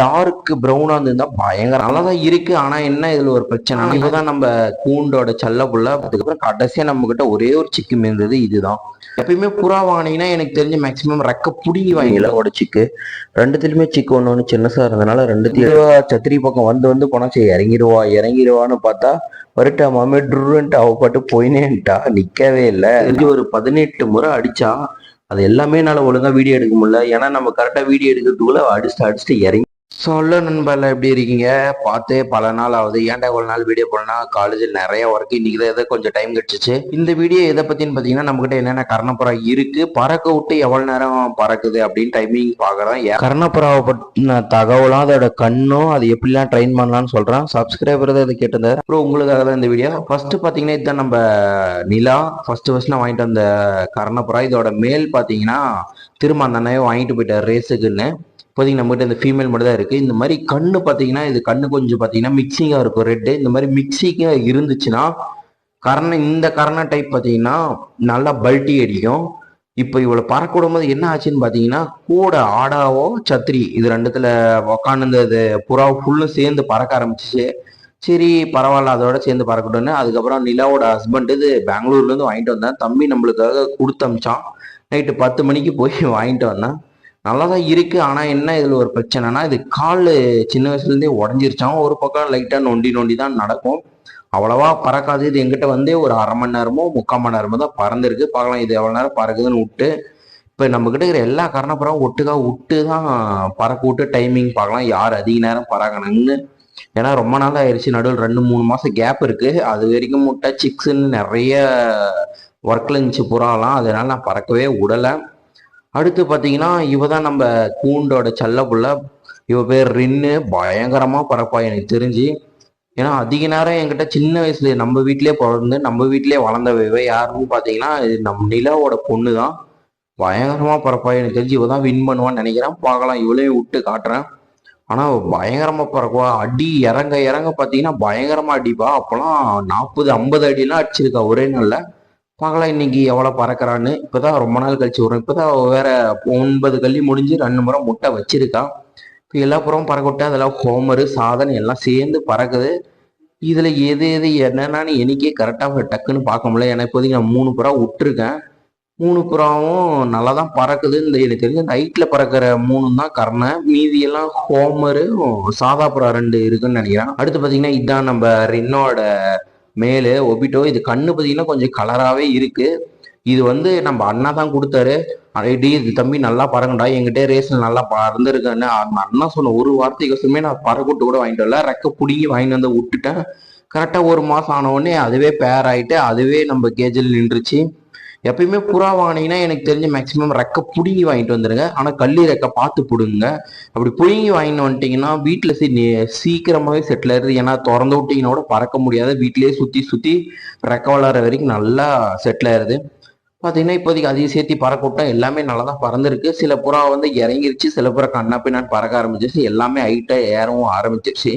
Dark ப்ரௌனா இருந்திருந்தா பயங்கர நல்லா தான் இருக்கு. ஆனா என்ன இதுல ஒரு பிரச்சனை இப்பதான் நம்ம கூண்டோட செல்ல புள்ள. அதுக்கப்புறம் கடைசியா நம்ம கிட்ட ஒரே ஒரு சிக்கு இருந்தது இதுதான். எப்பயுமே புறா வாங்கினீங்கன்னா எனக்கு தெரிஞ்சு மேக்ஸிமம் ரெக்க புடுங்கி வாங்கிடலாம் ஒரு சிக்கு ரெண்டுத்துலயுமே சிக்கு ஒன்று ஒன்று சின்னசா இருந்ததுனால ரெண்டுத்தையும் சத்திரி பக்கம் வந்து வந்து போனா சரி இறங்கிடுவா இறங்கிடுவான்னு பார்த்தா வரட்டா மாமே ட்ருன்ட்டு அவ பாட்டு போயினேன்ட்டா நிக்கவே இல்லை. ஒரு பதினெட்டு முறை அடிச்சா அது எல்லாமே என்னால் ஒழுங்கா வீடியோ எடுக்க முடியல. ஏன்னா நம்ம கரெக்டாக வீடியோ எடுக்கிறதுக்குள்ள அடிச்சுட்டு அடிச்சுட்டு இறங்கி சொல்ல நண்பர்ல எப்படி இருக்கீங்க? பார்த்து பல நாள் ஆகுது. ஏன்டா இவ்வளவு நாள் வீடியோ போடனா காலேஜில் நிறைய ஒர்க் இன்னைக்கு தான் ஏதோ கொஞ்சம் டைம் கிடைச்சிச்சு. இந்த வீடியோ எதை பத்தின்னு பார்த்தீங்கன்னா நம்மகிட்ட என்னென்ன கர்ணப்புறா இருக்கு பறக்க விட்டு எவ்வளவு நேரம் பறக்குது அப்படின்னு டைமிங் பார்க்குறோம் கர்ணப்புறாவை பற்றின தகவலும் அதோட கண்ணும் அது எப்படிலாம் ட்ரெயின் பண்ணலாம்னு சொல்றேன். சப்ஸ்கிரைபர் தான் இதை கேட்டிருந்தாரு. அப்புறம் உங்களுக்காக தான் இந்த வீடியோ ஃபர்ஸ்ட் பார்த்தீங்கன்னா இதுதான் நம்ம நிலா. ஃபர்ஸ்ட் ஃபர்ஸ்ட் நான் வாங்கிட்டு வந்த கர்ணப்புறா இதோட மேல் பார்த்தீங்கன்னா திரும்ப அந்த அண்ணாவே வாங்கிட்டு போயிட்டார் ரேஸுக்குன்னு இப்போதைக்கு நம்மகிட்ட இந்த ஃபீமேல் மட்டும் தான் இருக்குது இந்த மாதிரி கண்ணு பார்த்தீங்கன்னா இது கண்ணு கொஞ்சம் பார்த்தீங்கன்னா மிக்சிங்காக இருக்கும். ரெட்டு இந்த மாதிரி மிக்சிங்காக இருந்துச்சுன்னா கரணை இந்த கரணை டைப் பார்த்தீங்கன்னா நல்லா பல்ட்டி அடிக்கும். இப்போ இவ்வளோ பறக்க விடும்போது என்ன ஆச்சுன்னு பார்த்தீங்கன்னா கூட ஆடாவோ சத்திரி இது ரெண்டுத்துல உக்காந்துருந்தது புறா ஃபுல்லும் சேர்ந்து பறக்க ஆரம்பிச்சிச்சு. சரி பரவாயில்ல அதோட சேர்ந்து பறக்கட்டும்னு. அதுக்கப்புறம் நிலாவோட ஹஸ்பண்ட் இது பெங்களூர்லேருந்து வாங்கிட்டு வந்தேன். தம்பி நம்மளுக்காக கொடுத்து அமிச்சான். நைட்டு பத்து மணிக்கு போய் வாங்கிட்டு வந்தேன். நல்லா தான் இருக்குது ஆனால் என்ன இதில் ஒரு பிரச்சனைனா இது கால் சின்ன வயசுலேருந்தே உடஞ்சிருச்சான் ஒரு பக்கம் லைட்டாக நொண்டி நொண்டி தான் நடக்கும். அவ்வளவா பறக்காது. இது எங்கிட்ட வந்து ஒரு அரை மணி நேரமோ முக்கால் மணி நேரமோ தான் பறந்துருக்கு. பார்க்கலாம் இது எவ்வளோ நேரம் பறக்குதுன்னு விட்டு. இப்போ நம்ம இருக்கிற எல்லா காரணப்புறம் ஒட்டுக்கா விட்டு தான் பறக்க விட்டு டைமிங் பார்க்கலாம். யார் அதிக நேரம் பறக்கணும்னு. ஏன்னா ரொம்ப நாள் ஆயிடுச்சு நடுவில் ரெண்டு மூணு மாதம் கேப் இருக்குது அது வரைக்கும் முட்டை சிக்ஸ்ன்னு நிறைய ஒர்க்ல இருந்துச்சு புறாலாம். அதனால நான் பறக்கவே விடலை. அடுத்து பார்த்தீங்கன்னா இவ தான் நம்ம கூண்டோட செல்ல புள்ள இவ பேர் ரின்னு. பயங்கரமாக பறப்பா எனக்கு தெரிஞ்சு. ஏன்னா அதிக நேரம் என்கிட்ட சின்ன வயசுல நம்ம வீட்டிலே பிறந்து நம்ம வீட்டிலே வளர்ந்த இவ யாருன்னு பார்த்தீங்கன்னா இது நம்ம நிலாவோட பொண்ணு தான் பயங்கரமாக பறப்பா எனக்கு தெரிஞ்சு. இவ தான் வின் பண்ணுவான்னு நினைக்கிறேன். பார்க்கலாம். இவளையும் விட்டு காட்டுறேன். ஆனால் பயங்கரமாக பயங்கரமா பறக்குவா. அடி இறங்க இறங்க பார்த்தீங்கன்னா பயங்கரமாக அடிப்பா. அப்போலாம் நாற்பது ஐம்பது அடிலாம் அடிச்சிருக்கா ஒரே நாளில். பார்க்கலாம் இன்னைக்கு எவ்வளோ பறக்கிறான்னு இப்போதான் ரொம்ப நாள் கழிச்சு வரும். இப்போதான் வேற ஒன்பது கல்வி முடிஞ்சு ரெண்டு முறை முட்டை வச்சிருக்கான் இப்போ எல்லா புறமும் பறக்க விட்டா அதெல்லாம் ஹோமரு சாதனை எல்லாம் சேர்ந்து பறக்குது. இதில் எது எது என்னென்னு எனக்கே கரெக்டாக டக்குன்னு பார்க்க முடியல. ஏன்னா இப்போதைக்கு நான் மூணு புறா விட்டுருக்கேன். மூணு புறாவும் நல்லா தான் பறக்குது. இந்த எனக்கு தெரிஞ்ச இந்த ஹைட்டில் பறக்கிற மூணு தான் கர்ணை. மீதியெல்லாம் ஹோமரு சாதா புறா ரெண்டு இருக்குன்னு நினைக்கிறேன். அடுத்து பார்த்தீங்கன்னா இதுதான் நம்ம ரின்னோட மேலே ஒபிட்டோ இது கண்ணு பார்த்தீங்கன்னா கொஞ்சம் கலராகவே இருக்குது இது வந்து நம்ம அண்ணா தான் கொடுத்தாரு. அடி இது தம்பி நல்லா பறங்கடா என்கிட்ட ரேஸில் நல்லா பறந்துருக்கேன்னு. அண்ணா சொன்ன ஒரு வார்த்தைக்கோசமே நான் பறக்கூட்டு கூட வாங்கிட்டு வரல. ரெக்க பிடிங்கி வாங்கிட்டு வந்து விட்டுட்டேன். கரெக்டாக ஒரு மாதம் ஆன உடனே அதுவே பேர் ஆகிட்டு அதுவே நம்ம கேஜில் நின்றுச்சு. எப்பயுமே புறா வாங்கினீங்கன்னா எனக்கு தெரிஞ்ச மேக்ஸிமம் ரெக்க பிடுங்கி வாங்கிட்டு வந்துடுங்க ஆனால் கள்ளி ரெக்க பார்த்து பிடுங்க அப்படி பிடுங்கி வாங்கிட்டு வந்துட்டீங்கன்னா வீட்டில் சீ சீக்கிரமாகவே செட்டில் ஆயிருது ஏன்னா திறந்து விட்டீங்கன்னா கூட பறக்க முடியாது வீட்டிலேயே சுற்றி சுற்றி ரெக்க வளர வரைக்கும் நல்லா செட்டில் ஆயிருது பார்த்தீங்கன்னா இப்போதைக்கு அதையும் சேர்த்து பறக்க விட்டா எல்லாமே நல்லா தான் பறந்துருக்கு. சில புறா வந்து இறங்கிருச்சு சில புறா கண்ணா பின்னான்னு பறக்க ஆரம்பிச்சிருச்சு. எல்லாமே ஹைட்டாக ஏறவும் ஆரம்பிச்சிருச்சு.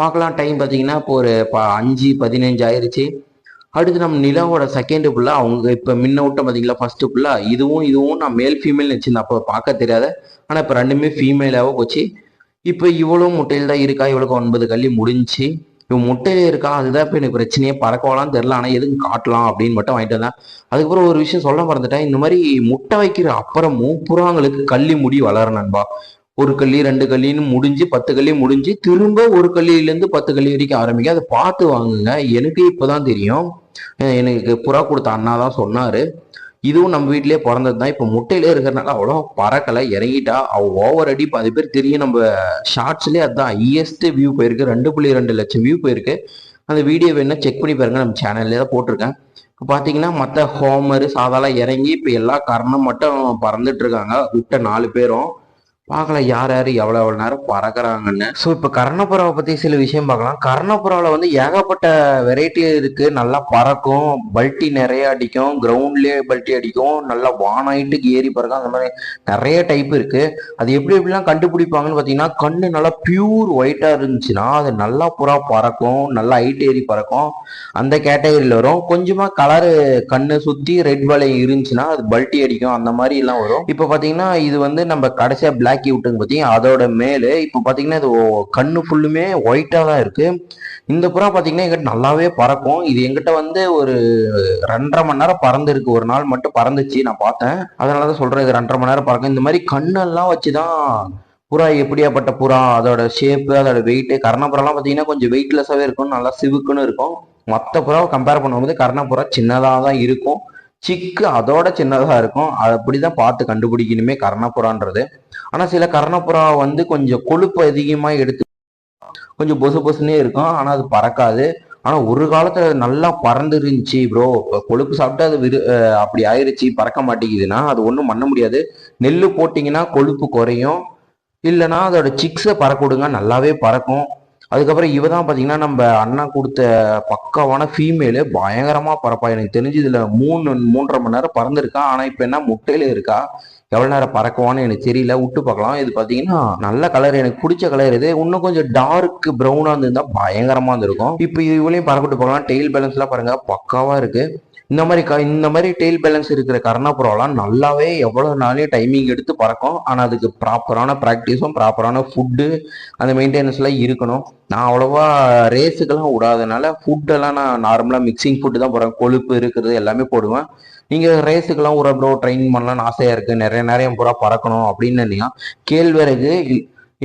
பார்க்கலாம் டைம் பார்த்தீங்கன்னா இப்போ ஒரு ப அஞ்சு பதினஞ்சு ஆயிருச்சு. அடுத்து நம்ம நிலாவோட செகண்ட் புள்ள அவங்க இப்போ முன்ன விட்ட பார்த்தீங்களா ஃபர்ஸ்ட் புள்ள இதுவும் இதுவும் நான் மேல் ஃபீமேல் வச்சுருந்தேன். அப்போ பார்க்க தெரியாத. ஆனால் இப்போ ரெண்டுமே ஃபீமேலாக போச்சு. இப்போ இவ்வளவு முட்டையில் தான் இருக்கா? இவளுக்கு ஒன்பது கல்லி முடிஞ்சுச்சு இப்போ முட்டையில இருக்கா? அதுதான் இப்போ எனக்கு பிரச்சனையே. பறக்கவலாம் தெரில ஆனால் எதுவும் காட்டலாம் அப்படின்னு மட்டும் வாங்கிட்டு வந்தேன். அதுக்கப்புறம் ஒரு விஷயம் சொல்ல மறந்துட்டேன். இந்த மாதிரி முட்டை வைக்கிற அப்புறமும் புறாங்களுக்கு கள்ளி முடி வளர நண்பா. ஒரு கல்லி ரெண்டு கல்லின்னு முடிஞ்சு பத்து கல்லி முடிஞ்சு திரும்ப ஒரு கல்லியிலேருந்து பத்து கல்லி வரைக்கும் ஆரம்பிக்க அதை பார்த்து வாங்குங்க. எனக்கு இப்போதான் தெரியும். எனக்கு புறா கொடுத்த அண்ணா தான் சொன்னாரு. இதுவும் நம்ம வீட்லயே பிறந்தது தான். இப்போ முட்டையிலே இருக்கிறனால அவ்வளோ பறக்கலை. இறங்கிட்டா. அவள் ஓவர் அடி பாதி பேர் தெரியும் நம்ம ஷார்ட்ஸ்லேயே அதுதான் ஹையஸ்ட் வியூ போயிருக்கு. ரெண்டு புள்ளி ரெண்டு லட்சம் வியூ போயிருக்கு. அந்த வீடியோ வேணா செக் பண்ணி பாருங்க. நம்ம சேனல்லே தான் போட்டிருக்கேன். இப்போ பார்த்தீங்கன்னா மற்ற ஹோமரு சாதாலாம் இறங்கி இப்போ எல்லா கர்ணம் மட்டும் பறந்துட்டு இருக்காங்க. விட்ட நாலு பேரும். பார்க்கலாம் யார் யார் எவ்வளோ எவ்வளோ நேரம் பறக்குறாங்கன்னு. ஸோ இப்போ கர்ணப்புறாவை பற்றி சில விஷயம் பார்க்கலாம். கர்ணப்புறாவில் வந்து ஏகப்பட்ட வெரைட்டி இருக்குது நல்லா பறக்கும் பல்ட்டி நிறைய அடிக்கும் கிரவுண்ட்லேயே பல்ட்டி அடிக்கும் நல்லா வானாயிட்டுக்கு ஏறி பறக்கும் அந்த மாதிரி நிறைய டைப் இருக்குது அது எப்படி எப்படிலாம் கண்டுபிடிப்பாங்கன்னு பார்த்தீங்கன்னா கண்ணு நல்லா பியூர் ஒயிட்டாக இருந்துச்சுன்னா அது நல்லா புறா பறக்கும் நல்லா ஹைட் ஏறி பறக்கும். அந்த கேட்டகரியில் வரும். கொஞ்சமாக கலரு கண்ணு சுற்றி ரெட் வலை இருந்துச்சுன்னா அது பல்ட்டி அடிக்கும் அந்த மாதிரிலாம் வரும். இப்போ பார்த்தீங்கன்னா இது வந்து நம்ம கடைசியாக பிளாக் ஆக்கி விட்டுங்க பார்த்தீங்க அதோட மேலே இப்போ பார்த்தீங்கன்னா இது கண்ணு ஃபுல்லுமே ஒயிட்டாக தான் இருக்குது இந்த புறா பார்த்தீங்கன்னா எங்கிட்ட நல்லாவே பறக்கும். இது எங்கிட்ட வந்து ஒரு ரெண்டரை மணி நேரம் பறந்துருக்கு. ஒரு நாள் மட்டும் பறந்துச்சு நான் பார்த்தேன். அதனால தான் சொல்கிறேன் இது ரெண்டரை மணி நேரம் பறக்கும். இந்த மாதிரி கண்ணெல்லாம் வச்சு தான் புறா எப்படியாப்பட்ட புறா அதோட ஷேப்பு அதோட வெயிட்டு கர்ணப்புறாலாம் பார்த்தீங்கன்னா கொஞ்சம் வெயிட்லெஸ்ஸாகவே இருக்கும். நல்லா சிவுக்குன்னு இருக்கும். மற்ற புறாவை கம்பேர் பண்ணும்போது கர்ணப்புறா சின்னதாக தான் இருக்கும். சிக்கு அதோட சின்னதாக இருக்கும். அது அப்படிதான் பார்த்து கண்டுபிடிக்கணுமே கர்ணப்புறான்றது ஆனால் சில கர்ணப்புறா வந்து கொஞ்சம் கொழுப்பு அதிகமாக எடுத்து கொஞ்சம் பொசு பொசுனே இருக்கும். ஆனால் அது பறக்காது. ஆனால் ஒரு காலத்தில் நல்லா பறந்து இருந்துச்சு ப்ரோ கொழுப்பு சாப்பிட்டு அது விரு அப்படி ஆயிடுச்சு பறக்க மாட்டேங்குதுன்னா அது ஒன்றும் பண்ண முடியாது. நெல் போட்டிங்கன்னா கொழுப்பு குறையும். இல்லைன்னா அதோட சிக்ஸை பறக்க விடுங்க நல்லாவே பறக்கும். அதுக்கப்புறம் இவ தான் பார்த்தீங்கன்னா நம்ம அண்ணா கொடுத்த பக்காவான ஃபீமேலு பயங்கரமாக பறப்பா எனக்கு தெரிஞ்சு இதில் மூணு மூன்றரை மணி நேரம் பறந்துருக்கா. ஆனால் இப்போ என்ன முட்டையில இருக்கா? எவ்வளோ நேரம் பறக்குவான்னு எனக்கு தெரியல. விட்டு பார்க்கலாம். இது பார்த்தீங்கன்னா நல்ல கலர் எனக்கு பிடிச்ச கலர் இது. இன்னும் கொஞ்சம் டார்க் ப்ரௌனாக இருந்திருந்தா பயங்கரமாக இருந்திருக்கும். இப்போ இவளையும் இவ்வளையும் பறக்கிட்டு போகலாம். டெய்ல் பேலன்ஸ்லாம் பாருங்கள் பக்காவாக இருக்குது இந்த மாதிரி க இந்த மாதிரி டெய்ல் பேலன்ஸ் இருக்கிற கர்ணாபுரம்லாம் நல்லாவே எவ்வளோ நாளையும் டைமிங் எடுத்து பறக்கும். ஆனால் அதுக்கு ப்ராப்பரான ப்ராக்டிஸும் ப்ராப்பரான ஃபுட்டு அந்த மெயின்டெனன்ஸ்லாம் இருக்கணும். நான் அவ்வளோவா ரேஸுக்கெல்லாம் விடாதனால ஃபுட்டெல்லாம் நான் நார்மலாக மிக்சிங் ஃபுட்டு தான் போடுறேன் கொழுப்பு இருக்கிறது எல்லாமே போடுவேன். நீங்கள் ரேஸுக்கெல்லாம் ஒரு ப்ரோ ட்ரைன் பண்ணலாம்னு ஆசையாக இருக்குது நிறைய நிறைய புறா பறக்கணும் அப்படின்னு நினைங்க கேழ்வரகு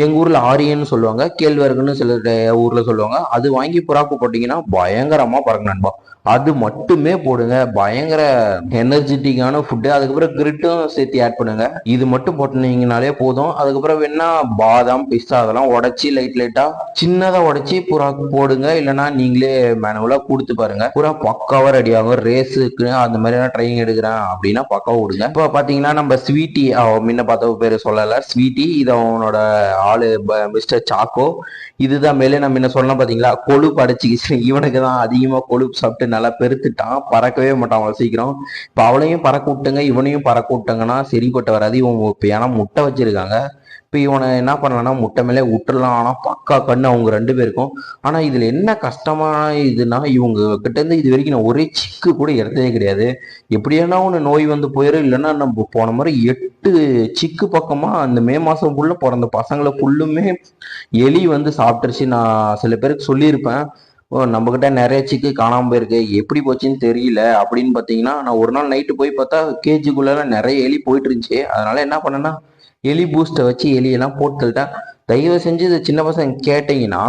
எங்கள் ஊரில் ஆரியன்னு சொல்லுவாங்க. கேழ்வரகுன்னு சில ஊரில் சொல்லுவாங்க. அது வாங்கி புறாக்கு போட்டிங்கன்னா பயங்கரமாக பறக்கும் நண்பா. அது மட்டுமே போடுங்க. பயங்கர எனர்ஜெட்டிக்கான ஃபுட்டு அதுக்கப்புறம் கிரிட்டும் சேர்த்து ஆட் பண்ணுங்க. இது மட்டும் போட்டுனீங்கனாலே போதும். அதுக்கப்புறம் வேணா பாதாம் பிஸ்தா அதெல்லாம் உடச்சி லைட் லைட்டா சின்னதா உடச்சி புறாக்கு போடுங்க. இல்லைன்னா நீங்களே மேனுவலா கொடுத்து பாருங்க. புறா பக்காவா ரெடி ஆகும். ரேஸுக்கு அந்த மாதிரி ட்ரைனிங் எடுக்கிறேன் அப்படின்னா பக்காவா விடுங்க. இப்போ பாத்தீங்கன்னா நம்ம ஸ்வீட்டி அவன் முன்ன பார்த்த பேர் சொல்லல. ஸ்வீட்டி இது அவனோட ஆளு மிஸ்டர் சாக்கோ இதுதான் மேலே நம்ம என்ன சொல்லலாம் பாத்தீங்களா? கொழுப்பு அடைச்சிக்கிச்சு. இவனுக்கு தான் அதிகமா கொழுப்பு சாப்பிட்டு நல்லா பெருத்துட்டான். பறக்கவே மாட்டான் அவ்வளவு சீக்கிரம். இப்போ அவளையும் பறக்க விட்டுங்க இவனையும் பறக்க விட்டுங்கன்னா சரிப்பட்டு வராது. இவன் இப்போ ஏன்னா முட்டை வச்சிருக்காங்க. இப்போ இவனை என்ன பண்ணலாம்னா முட்டை மேலே விட்டுறலாம் ஆனால் பக்கா கண்ணு அவங்க ரெண்டு பேருக்கும். ஆனால் இதில் என்ன கஷ்டமான இதுனா இவங்க கிட்ட இருந்து இது வரைக்கும் நான் ஒரே சிக்கு கூட எடுத்ததே கிடையாது. எப்படியானா ஒன்று நோய் வந்து போயிடும் இல்லைன்னா நம்ம போன முறை எட்டு சிக்கு பக்கமாக அந்த மே மாதம் ஃபுல்லாக பிறந்த பசங்களை ஃபுல்லுமே எலி வந்து சாப்பிட்டுருச்சு நான் சில பேருக்கு சொல்லியிருப்பேன். நம்மக்கிட்ட நிறைய சிக்கு காணாமல் போயிருக்கு. எப்படி போச்சுன்னு தெரியல. அப்படின்னு பார்த்தீங்கன்னா நான் ஒரு நாள் நைட்டு போய் பார்த்தா கேஜிக்குள்ளெல்லாம் நிறைய எலி போயிட்டு இருந்துச்சு அதனால என்ன பண்ணேன்னா எலி பூஸ்ட்டை வச்சு எலியெல்லாம் போட்டு தள்ளிட்டேன் தயவு செஞ்சு இது சின்ன பசங்க கேட்டிங்கன்னா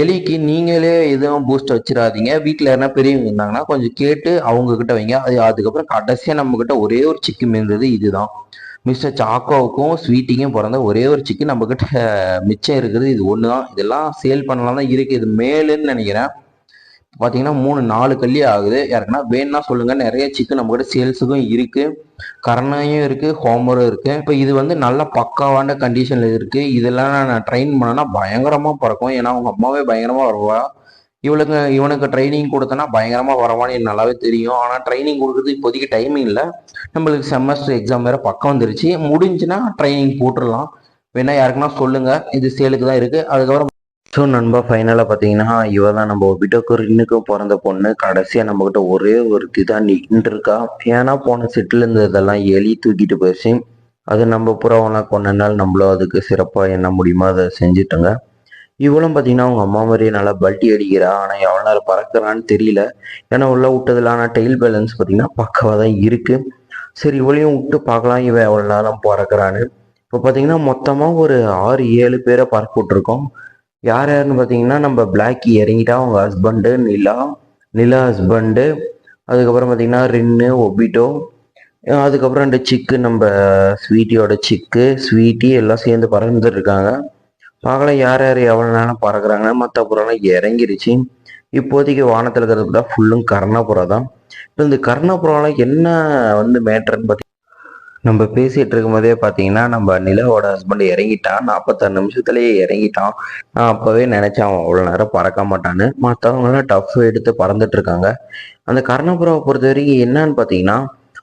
எலிக்கு நீங்களே எதுவும் பூஸ்ட் வச்சிடாதீங்க. வீட்டில் யாருனா பெரியவங்க இருந்தாங்கன்னா கொஞ்சம் கேட்டு அவங்க கிட்ட வைங்க. அது அதுக்கப்புறம் கடைசியாக நம்மக்கிட்ட ஒரே ஒரு சிக்கு மீந்தது இதுதான். மிஸ்டர் சாக்கோவுக்கும் ஸ்வீட்டிக்கும் பிறந்த ஒரே ஒரு சிக்கன் நம்ம கிட்ட மிச்சம் இருக்குது. இது ஒன்று தான் இதெல்லாம் சேல் பண்ணலாம் தான் இருக்கு. இது மேலுன்னு நினைக்கிறேன். பார்த்தீங்கன்னா மூணு நாலு கல்லி ஆகுது. யாருக்குன்னா வேணும்னா சொல்லுங்க. நிறைய சிக்கு நம்ம கிட்ட சேல்ஸுக்கும் இருக்கு. கரணையும் இருக்கு. ஹோமரும் இருக்கு. இப்போ இது வந்து நல்ல பக்காவான கண்டிஷன்ல இருக்கு. இதெல்லாம் நான் ட்ரெயின் பண்ணனா பயங்கரமா பறக்கும். ஏன்னா அவங்க அம்மாவே பயங்கரமா வருவா. இவளுக்கு இவனுக்கு ட்ரைனிங் கொடுத்தனா பயங்கரமா வரவான்னு எனக்கு நல்லாவே தெரியும். ஆனா ட்ரைனிங் கொடுக்குறது இப்போதைக்கு டைமிங் இல்லை. நம்மளுக்கு செமஸ்டர் எக்ஸாம் வேற பக்கம் வந்துருச்சு. முடிஞ்சுன்னா ட்ரைனிங் போட்டுடலாம். வேணா யாருக்குன்னா சொல்லுங்க. இது சேலுக்கு தான் இருக்கு. அதுக்கப்புறம் ஸோ நண்பா ஃபைனலாக பார்த்தீங்கன்னா இவ தான் நம்ம விட்டோக்கும் பிறந்த பொண்ணு. கடைசியாக நம்மக்கிட்ட ஒரே ஒருத்தி தான் நின்றுருக்கா. ஏன்னா போன செட்டில் இருந்ததெல்லாம் எலி தூக்கிட்டு போயிடுச்சு அது நம்ம புறாவெல்லாம் கொண்ட நாள் நம்மளும் அதுக்கு சிறப்பாக என்ன முடியுமோ அதை செஞ்சுட்டோங்க. இவளும் பார்த்தீங்கன்னா அவங்க அம்மா மாதிரியே நல்லா பல்ட்டி அடிக்கிறா. ஆனால் எவ்வளோ நேரம் பறக்கிறான்னு தெரியல. ஏன்னா உள்ள விட்டதுல ஆனால் டெயில் பேலன்ஸ் பார்த்தீங்கன்னா பக்கவாக தான் இருக்குது சரி இவளையும் விட்டு பார்க்கலாம். இவன் எவ்வளோ நேரம் பறக்கிறான்னு. இப்போ பார்த்தீங்கன்னா மொத்தமாக ஒரு ஆறு ஏழு பேரை பறக்க விட்ருக்கோம் யார் யாருன்னு பார்த்தீங்கன்னா நம்ம பிளாக்கி இறங்கிட்டா அவங்க ஹஸ்பண்டு நிலா. நிலா ஹஸ்பண்டு அதுக்கப்புறம் பார்த்தீங்கன்னா ரின்னு ஒபிட்டோ. அதுக்கப்புறம் ரெண்டு சிக்கு நம்ம ஸ்வீட்டியோட சிக்கு ஸ்வீட்டி எல்லாம் சேர்ந்து பறந்துட்டு இருக்காங்க. பார்க்கலாம் யார் யார் எவ்வளோ நேரம் பறக்குறாங்கன்னா மற்ற புறம்லாம் இறங்கிருச்சு. இப்போதைக்கு வானத்தில் இருக்கிறது தான் ஃபுல்லும் கர்ணாபுரம் தான். இப்போ இந்த கர்ணபுரம்லாம் என்ன வந்து மேட்டர்னு பார்த்தி நம்ம பேசிகிட்டு இருக்கும் போதே பார்த்தீங்கன்னா நம்ம நிலாவோட ஹஸ்பண்ட் இறங்கிட்டான். நாற்பத்தாறு நிமிஷத்துலேயே இறங்கிட்டான். நான் அப்போவே நினச்சேன் அவன் அவ்வளோ நேரம் பறக்க மாட்டான்னு. மற்றவங்களாம் டஃப் எடுத்து பறந்துட்டு இருக்காங்க. அந்த கர்ணபுராவை பொறுத்த வரைக்கும் என்னன்னு பார்த்தீங்கன்னா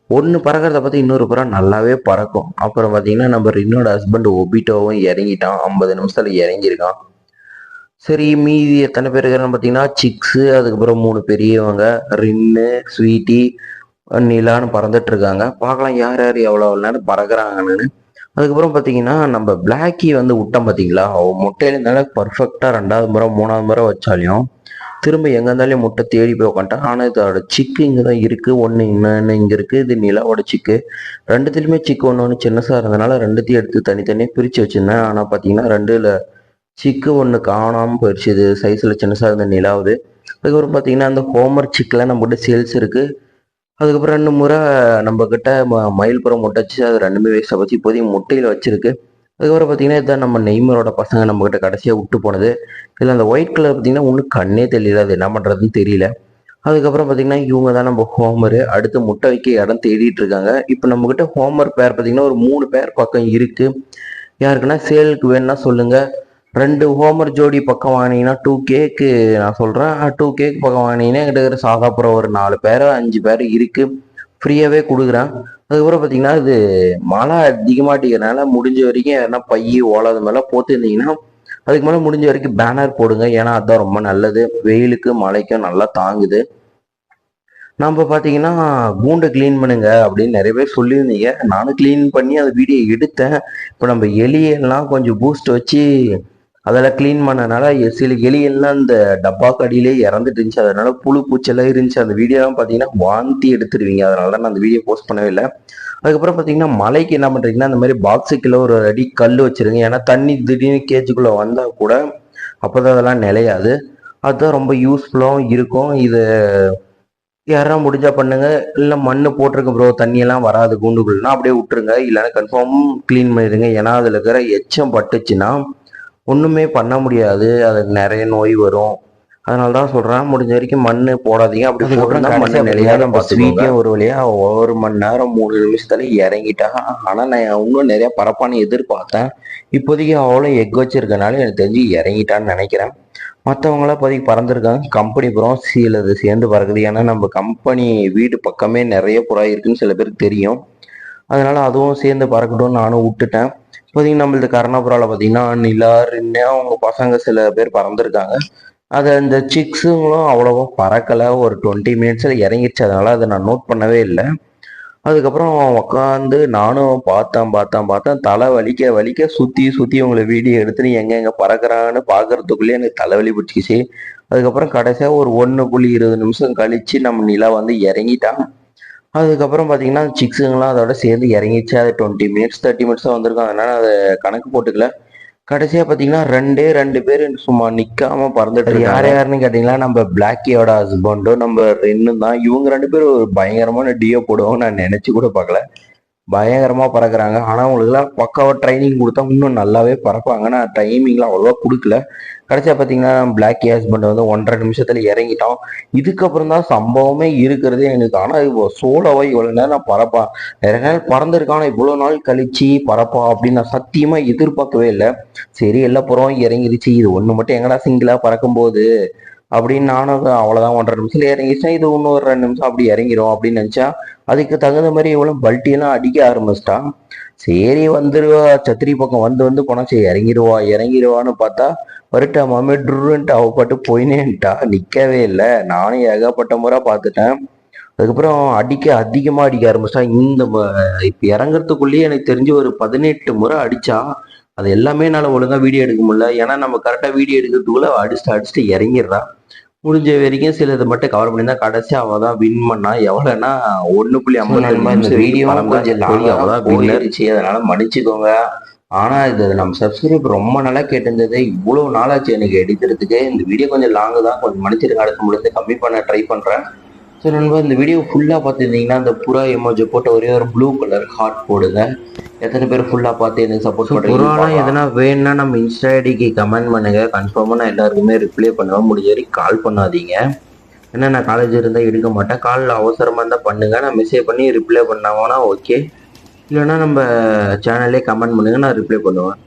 ஒன்று பறக்கிறத பார்த்து இன்னொரு புறா நல்லாவே பறக்கும். அப்புறம் பார்த்தீங்கன்னா நம்ம ரின்னோட ஹஸ்பண்ட் ஒபிட்டோவும் இறங்கிட்டான். ஐம்பது நிமிஷத்தில் இறங்கியிருக்கான். சரி மீதி எத்தனை பேர் இருக்கிறான்னு பார்த்தீங்கன்னா சிக்ஸு அதுக்கப்புறம் மூணு பெரியவங்க ரின்னு ஸ்வீட்டி நிலான்னு பறந்துட்டு இருக்காங்க. பார்க்கலாம் யார் யார் எவ்வளோ நேரம் பறக்குறாங்கன்னு. அதுக்கப்புறம் பார்த்தீங்கன்னா நம்ம பிளாக்கி வந்து விட்டோம் பார்த்தீங்களா? அவன் முட்டையில இருந்தாலும் பர்ஃபெக்டாக ரெண்டாவது முறை மூணாவது முறை வச்சாலையும் திரும்ப எங்கே இருந்தாலும் முட்டை தேடி போய் உட்காந்துட்டான் ஆனால் இதோட சிக்கு இங்கே தான் இருக்குது ஒன்று இன்னொன்று இங்கே இருக்குது இது நிலாவோட சிக்கு. ரெண்டுத்துலையுமே சிக்கு. ஒன்று ஒன்று சின்னசாக இருந்தனால ரெண்டுத்தையும் எடுத்து தனித்தனியாக பிரித்து வச்சுருந்தேன். ஆனால் பார்த்தீங்கன்னா ரெண்டில் சிக்கு ஒன்று காணாமல் போயிடுச்சு இது சைஸில் சின்னசாக இருந்த நிலாவுது. அதுக்கப்புறம் பார்த்தீங்கன்னா அந்த ஹோமர் சிக்கில் நம்மகிட்ட சேல்ஸ் இருக்குது அதுக்கப்புறம் ரெண்டு முறை நம்மக்கிட்ட ம- மயில்புறம் முட்டை வச்சு அது ரெண்டுமே வேஸ்ட்டாக போச்சு. இப்போதைக்கு முட்டையில் வச்சுருக்கு. அதுக்கப்புறம் பார்த்தீங்கன்னா இதான் நம்ம நெய்மரோட பசங்க நம்ம கிட்ட கடைசியாக விட்டு போனது. இதில் அந்த ஒயிட் கலர் பார்த்தீங்கன்னா ஒன்றும் கண்ணே தெரியல அது என்ன பண்ணுறதுன்னு தெரியல. அதுக்கப்புறம் பார்த்தீங்கன்னா இவங்க தான் நம்ம ஹோமர் அடுத்து முட்டை வைக்க இடம் தேடிட்டு இருக்காங்க. இப்போ நம்மக்கிட்ட ஹோமர் பேர் பார்த்தீங்கன்னா ஒரு மூணு பேர் பக்கம் இருக்கு. யாருக்குன்னா சேலுக்கு வேணும்னா சொல்லுங்க. ரெண்டு ஹோமர் ஜோடி பக்கம் வாங்கினீங்கன்னா டூ கேக்கு நான் சொல்கிறேன் டூ கேக் பக்கம் வாங்கினீங்கன்னா என்கிட்ட இருக்கிற சாதாப்புறம் ஒரு நாலு பேர் அஞ்சு பேர் இருக்குது ஃப்ரீயாகவே கொடுக்குறான். அதுக்கப்புறம் பார்த்தீங்கன்னா இது மழை அதிகமாட்டிக்கிறனால முடிஞ்ச வரைக்கும் எதனா பைய ஓலை அது மாதிரிலாம் போத்துருந்தீங்கன்னா அதுக்கு மேலே முடிஞ்ச வரைக்கும் பேனர் போடுங்க. ஏன்னா அதுதான் ரொம்ப நல்லது. வெயிலுக்கு மழைக்கும் நல்லா தாங்குது. நம்ம பார்த்தீங்கன்னா கூண்டை க்ளீன் பண்ணுங்க அப்படின்னு நிறைய பேர் சொல்லியிருந்தீங்க. நானும் க்ளீன் பண்ணி அந்த வீடியோ எடுத்தேன். இப்போ நம்ம எலியெல்லாம் கொஞ்சம் பூஸ்ட் வச்சு அதெல்லாம் க்ளீன் பண்ணனால சில எலியெல்லாம் அந்த டப்பாக்கு அடியிலே இறந்துட்டு இருந்துச்சு. அதனால புழு பூச்செல்லாம் இருந்துச்சு. அந்த வீடியோலாம் பார்த்தீங்கன்னா வாந்தி எடுத்துருவீங்க. அதனால தான் நான் அந்த வீடியோ போஸ்ட் பண்ணவே இல்லை. அதுக்கப்புறம் பார்த்தீங்கன்னா மலைக்கு என்ன பண்ணுறீங்கன்னா அந்த மாதிரி பாக்ஸுக்குள்ள ஒரு அடி கல் வச்சிருங்க. ஏன்னா தண்ணி திடீர்னு கேஜுக்குள்ளே வந்தால் கூட அப்போ தான் அதெல்லாம் நிலையாது. அதுதான் ரொம்ப யூஸ்ஃபுல்லாகவும் இருக்கும். இது யாரா முடிஞ்சா பண்ணுங்க. இல்லை மண்ணு போட்டிருக்கு ப்ரோ தண்ணியெல்லாம் வராது. கூண்டுக்குள்ளனா அப்படியே விட்டுருங்க. இல்லைன்னா கன்ஃபார்ம் க்ளீன் பண்ணிடுங்க. ஏன்னா அதில் இருக்கிற எச்சம் பட்டுச்சுன்னா ஒன்றுமே பண்ண முடியாது. அதுக்கு நிறைய நோய் வரும். அதனால தான் சொல்கிறேன் முடிஞ்ச வரைக்கும் மண் போடாதீங்க. அப்படி போட்டுருந்தா மண்ணு நிலையாத ஸ்வீட்டையும் ஒரு வழியா ஒரு மணி நேரம் மூணு நிமிஷத்துல இறங்கிட்டா ஆனால் நான் இன்னும் நிறைய பரப்பான்னு எதிர்பார்த்தேன். இப்போதைக்கு அவ்வளோ எக் வச்சிருக்கனால எனக்கு தெரிஞ்சு இறங்கிட்டான்னு நினைக்கிறேன். மற்றவங்களாம் இப்போதைக்கு பறந்துருக்காங்க. கம்பெனி புறம் சீலது சேர்ந்து பறக்குது. ஏன்னா நம்ம கம்பெனி வீடு பக்கமே நிறைய புறா இருக்குன்னு சில பேருக்கு தெரியும். அதனால அதுவும் சேர்ந்து பறக்கட்டும்னு நானும் விட்டுட்டேன். இப்போதைக்கு நம்மளது கருணாபுராவில் பார்த்தீங்கன்னா நிலா ரின்னே அவங்க பசங்க சில பேர் பறந்துருக்காங்க. அது அந்த சிக்ஸுங்களும் அவ்வளோவா பறக்கலை. ஒரு டுவெண்ட்டி மினிட்ஸில் இறங்கிடுச்சு அதனால அதை நான் நோட் பண்ணவே இல்லை. அதுக்கப்புறம் உட்காந்து நானும் பார்த்தேன் பார்த்தேன் பார்த்தேன். தலை வலிக்க வலிக்க சுற்றி சுற்றி உங்களை வீடியோ எடுத்துன்னு நீ எங்கே எங்கே பறக்குறான்னு பார்க்கறதுக்குள்ளேயே எனக்கு தலைவலி பிடிச்சிக்கிச்சு. அதுக்கப்புறம் கடைசியாக ஒரு ஒன்று புள்ளி இருபது நிமிஷம் கழிச்சு நம்ம நிலா வந்து இறங்கிட்டான். அதுக்கப்புறம் பார்த்தீங்கன்னா சிக்ஸுங்கெல்லாம் அதோட சேர்ந்து இறங்கிச்சு அது டுவெண்ட்டி மினிட்ஸ் தேர்ட்டி மினிட்ஸ் வந்திருக்கும். அதனால அதை கணக்கு போட்டுக்கல. கடைசியாக பார்த்தீங்கன்னா ரெண்டே ரெண்டு பேர் சும்மா நிற்காம பறந்துட்டு. யார் யாருன்னு கேட்டிங்கன்னா நம்ம பிளாக்கியோட ஹஸ்பண்டும் நம்ம ரெண்டும் தான். இவங்க ரெண்டு பேரும் ஒரு பயங்கரமான டியோ போடுவாங்க நான் நினச்சி கூட பார்க்கல. பயங்கரமாக பறக்கிறாங்க. ஆனால் அவங்களுக்குலாம் பக்காவாக ட்ரைனிங் கொடுத்தா இன்னும் நல்லாவே பறப்பாங்க. நான் டைமிங்லாம் அவ்வளோவா கொடுக்கல. கடைசியாக பார்த்தீங்கன்னா பிளாக் ஹஸ்பண்ட் வந்து ஒன்றரை நிமிஷத்தில் இறங்கிட்டோம் இதுக்கப்புறம் தான் சம்பவமே இருக்கிறதே எனக்கு ஆனால் இப்போ சோலோவாக இவ்வளோ நேரம் நான் பறப்பேன் நிறைய நாள் பறந்துருக்கான். ஆனால் இவ்வளோ நாள் கழிச்சு பறப்பா அப்படின்னு நான் சத்தியமாக எதிர்பார்க்கவே இல்லை. சரி எல்லா புறம் இறங்கிருச்சு. இது ஒன்று மட்டும் எங்கடா சிங்கிளாக பறக்கும்போது? அப்படின்னு நானும் அவ்வளோதான் ஒன்றரை நிமிஷத்தில் இறங்கிச்சா இது இன்னும் ஒரு ரெண்டு நிமிஷம் அப்படி இறங்கிடும் அப்படின்னு நினச்சா அதுக்கு தகுந்த மாதிரி இவ்வளோ பல்ட்டியெல்லாம் அடிக்க ஆரம்பிச்சிட்டான் சரி வந்துடுவா சத்திரி பக்கம் வந்து வந்து போனா சரி இறங்கிடுவா இறங்கிடுவான்னு பார்த்தா வருட்டா மாமே ட்ருன்ட்டு அவ பாட்டு போயினேன்ட்டா நிற்கவே இல்லை. நானும் ஏகப்பட்ட முறை பார்த்துட்டேன். அதுக்கப்புறம் அடிக்க அதிகமாக அடிக்க ஆரம்பிச்சிட்டா. இந்த இப்போ இறங்குறதுக்குள்ளேயே எனக்கு தெரிஞ்சு ஒரு பதினெட்டு முறை அடித்தா அது எல்லாமே என்னால் ஒழுங்காக வீடியோ எடுக்க முடியல. ஏன்னா நம்ம கரெக்டாக வீடியோ எடுக்கிறதுக்குள்ளே அடிச்சுட்டு அடிச்சுட்டு இறங்கிடுறான் முடிஞ்ச வரைக்கும் சில இதை மட்டும் கவர் பண்ணி தான் கடைசி அவள் தான் வின் பண்ணா எவ்வளோன்னா ஒன்று புள்ளி ஐம்பத்தி இந்த வீடியோ கொஞ்சம் அவள் போயிருச்சு அதனால மன்னிச்சுக்கோங்க. ஆனா இது நம்ம சப்ஸ்கிரைப் ரொம்ப நாளா கேட்டிருந்தது. இவ்வளவு நாளாச்சு எனக்கு எடுக்கிறதுக்கு. இந்த வீடியோ கொஞ்சம் லாங்கு தான் கொஞ்சம் மன்னிச்சிருங்க அடுத்த முடிந்து கம்மி பண்ண ட்ரை பண்றேன். ஸோ நண்பா இந்த வீடியோ ஃபுல்லாக பார்த்துருந்தீங்கன்னா அந்த புறா எமோஜி போட்டு ஒரே ஒரு ப்ளூ கலர் ஹார்ட் போடுங்க. எத்தனை பேர் ஃபுல்லாக பார்த்து எனக்கு சப்போர்ட் பண்ணுறீங்க புறானா எதனா வேணும்னா நம்ம இன்ஸ்டா ஐடிக்கு கமெண்ட் பண்ணுங்க. கன்ஃபார்மாக நான் எல்லாருக்குமே ரிப்ளை பண்ணுவேன். முடிஞ்ச வரைக்கும் கால் பண்ணாதீங்க. ஏன்னா நான் காலேஜ் இருந்தால் எடுக்க மாட்டேன். காலில் அவசரமாக இருந்தால் பண்ணுங்க. நான் மெசேஜ் பண்ணி ரிப்ளை பண்ணாங்கன்னா ஓகே இல்லைன்னா நம்ம சேனல்லே கமெண்ட் பண்ணுங்க. நான் ரிப்ளை பண்ணுவேன்.